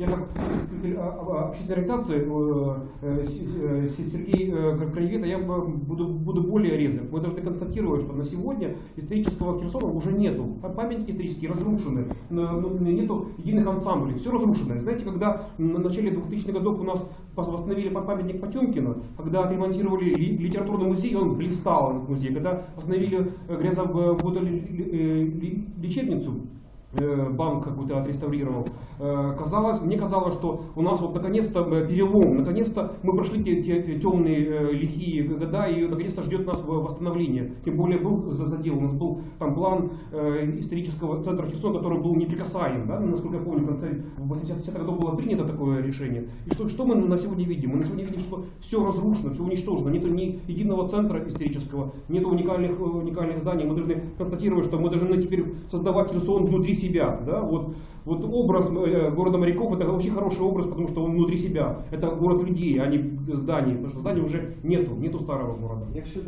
Я как а, а, общественной организации э, э, э, Сергей э, Кра- Краевед, я буду, буду более резок. Мы должны констатировать, что на сегодня исторического Херсона уже нету. Памятники исторические разрушены, нету единых ансамблей, все разрушено. Знаете, когда на начале 2000-х годов у нас восстановили па- памятник Потемкина, когда отремонтировали ли- литературный музей, он блистал, этот музей, когда восстановили э, грязоводолечебницу, э, банк какой-то отреставрировал. Э, Казалось, мне казалось, что у нас вот наконец-то э, перелом, наконец-то мы прошли те, те темные э, лихие года и наконец-то ждет нас восстановление. Тем более был за- задел, у нас был там план э, исторического центра Херсона, который был неприкасаем, да, насколько я помню, в конце 80-х годов было принято такое решение. И что, что мы на сегодня видим? Мы на сегодня видим, что все разрушено, все уничтожено, нет ни единого центра исторического, нет уникальных, э, уникальных зданий. Мы должны констатировать, что мы должны теперь создавать Херсон внутри себя. Да? Вот, вот образ э, города моряков это очень хороший образ, потому что он внутри себя. Это город людей, а не зданий. Потому что зданий уже нету, нету старого города. Якщо